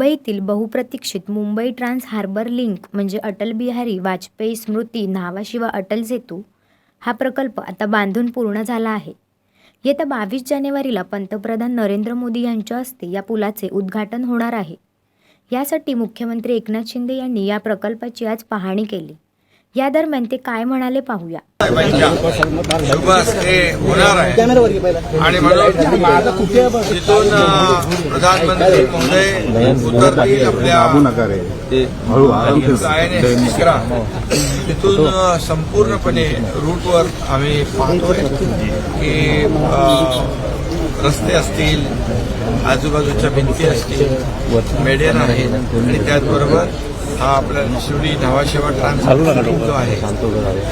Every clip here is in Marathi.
मुंबईतील बहुप्रतीक्षित मुंबई ट्रान्स हार्बर लिंक म्हणजे अटल बिहारी वाजपेयी स्मृती न्हावाशिवा अटल सेतू हा प्रकल्प आता बांधून पूर्ण झाला आहे. येत्या बावीस जानेवारीला पंतप्रधान नरेंद्र मोदी यांच्या हस्ते या पुलाचे उद्घाटन होणार आहे. यासाठी मुख्यमंत्री एकनाथ शिंदे यांनी या प्रकल्पाची आज पाहणी केली. या दरम्यान ते काय म्हणाले पाहूया. होणार आहे. आणि म्हणून तिथून प्रधानमंत्री महोदय उतरतील आपल्या तिथून संपूर्णपणे रूटवर आम्ही पाहतोय की रस्ते असतील आजूबाजूच्या भिंती असतील मेडियन आहेत आणि त्याचबरोबर हा आपला शिवडी न्हावाशेवा ट्रान्सपोर्ट जो आहे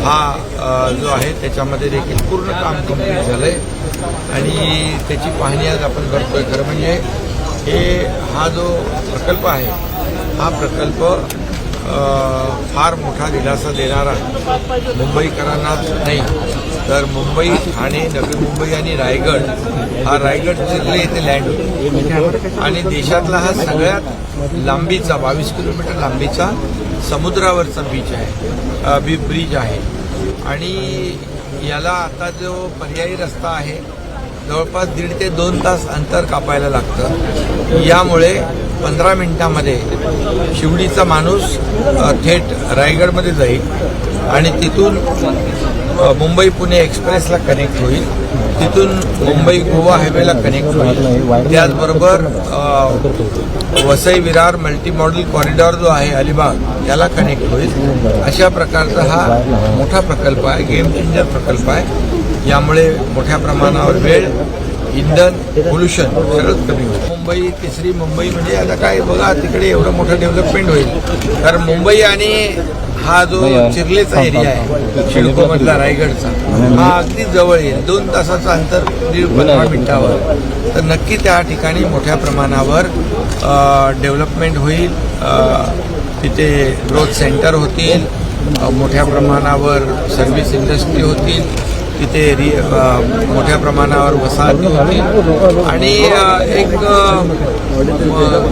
हा जो आहे त्याच्यामध्ये देखील पूर्ण काम कंप्लीट झालंय. आणि त्याची पाहणी आज आपण करतोय. खरं म्हणजे हे हा जो प्रकल्प आहे हा प्रकल्प फार मोठा दिलासा देणारा मुंबईकरांनाच नाही. तर मुंबई ठाणे नवी मुंबई आणि रायगड हा रायगड जिल्हे येथे लँड होतो. आणि देशातला हा सगळ्यात लांबीचा बावीस किलोमीटर लांबीचा समुद्रावरचा बीच आहे. बी ब्रिज आहे. आणि याला आता जो पर्यायी रस्ता आहे जवळपास दीड ते दोन तास अंतर कापायला लागतं. यामुळे पंधरा मिनिटामध्ये शिवडीचा माणूस थेट रायगडमध्ये जाईल. आणि तिथून मुंबई पुणे एक्सप्रेसला कनेक्ट होईल. तिथून मुंबई गोवा हायवेला कनेक्ट होईल. त्याचबरोबर Vasai Virar multi model corridor जो आहे अलिबाग याला कनेक्ट होईल. अशा प्रकारचा हा मोठा प्रकल्प आहे गेम चेंजर प्रकल्प आहे. यामुळे मोठ्या प्रमाणावर वेळ इंधन पोल्युशन सगळंच कमी होईल. मुंबई तिसरी मुंबई म्हणजे आता काय बघा तिकडे एवढं मोठं डेव्हलपमेंट होईल. कारण मुंबई आणि हा जो चिरलेचा एरिया आहे शिडकोमधला रायगडचा हा अगदी जवळ येईल. दोन तासाचं अंतर दीड पंधरा मिनिटावर. तर नक्की त्या ठिकाणी मोठ्या प्रमाणावर डेव्हलपमेंट होईल. तिथे ग्रोथ सेंटर होतील. मोठ्या प्रमाणावर सर्व्हिस इंडस्ट्री होतील. तिथे रि अ, मोठ्या प्रमाणावर वसाहती होतील आणि एक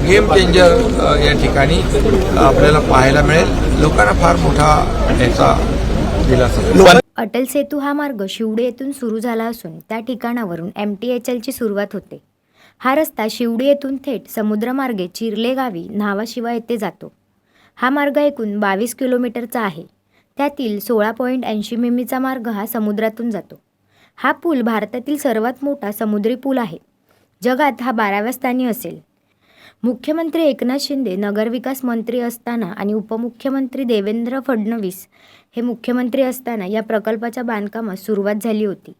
गेम चेंजर या ठिकाणी आपल्याला पाहायला मिळेल. लोकांना फार मोठा याचा दिलासा. अटल सेतू हा मार्ग शिवडे येथून सुरू झाला असून त्या ठिकाणावरून एम टी एच एलची सुरुवात होते. हा रस्ता शिवडे येथून थेट समुद्रमार्गे चिर्ले गावी न्हावाशिवा येथे जातो. हा मार्ग एकूण बावीस किलोमीटरचा आहे. त्यातील सोळा पॉईंट ऐंशी मिमीचा मार्ग हा समुद्रातून जातो. हा पूल भारतातील सर्वात मोठा समुद्री पूल आहे. जगात हा बाराव्या स्थानी असेल. मुख्यमंत्री एकनाथ शिंदे नगरविकास मंत्री असताना आणि उपमुख्यमंत्री देवेंद्र फडणवीस हे मुख्यमंत्री असताना या प्रकल्पाच्या बांधकामास सुरुवात झाली होती.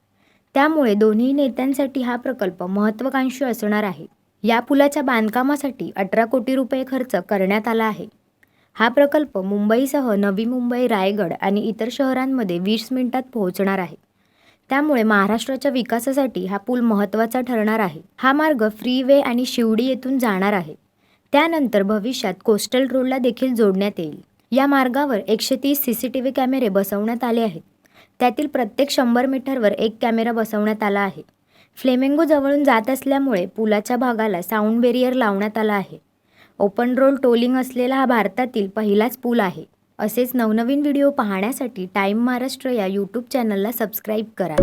त्यामुळे दोन्ही नेत्यांसाठी हा प्रकल्प महत्त्वाकांक्षी असणार आहे. या पुलाच्या बांधकामासाठी अठरा कोटी रुपये खर्च करण्यात आला आहे. हा प्रकल्प मुंबईसह नवी मुंबई रायगड आणि इतर शहरांमध्ये वीस मिनिटात पोहोचणार आहे. त्यामुळे महाराष्ट्राच्या विकासासाठी हा पूल महत्त्वाचा ठरणार आहे. हा मार्ग फ्रीवे आणि शिवडी येथून जाणार आहे. त्यानंतर भविष्यात कोस्टल रोडला देखील जोडण्यात येईल. या मार्गावर एकशे तीस सी सी टी व्ही कॅमेरे बसवण्यात आले आहेत. त्यातील प्रत्येक शंभर मीटरवर एक कॅमेरा बसवण्यात आला आहे. फ्लेमेंगो जवळून जात असल्यामुळे पुलाच्या भागाला साऊंड बेरियर लावण्यात आला आहे. ओपन रोल टोलिंग असलेला हा भारतातील पहिलाच पूल आहे. असेच नवनवीन व्हिडिओ पाहण्यासाठी टाईम महाराष्ट्र या यूट्यूब चॅनलला सबस्क्राईब करा.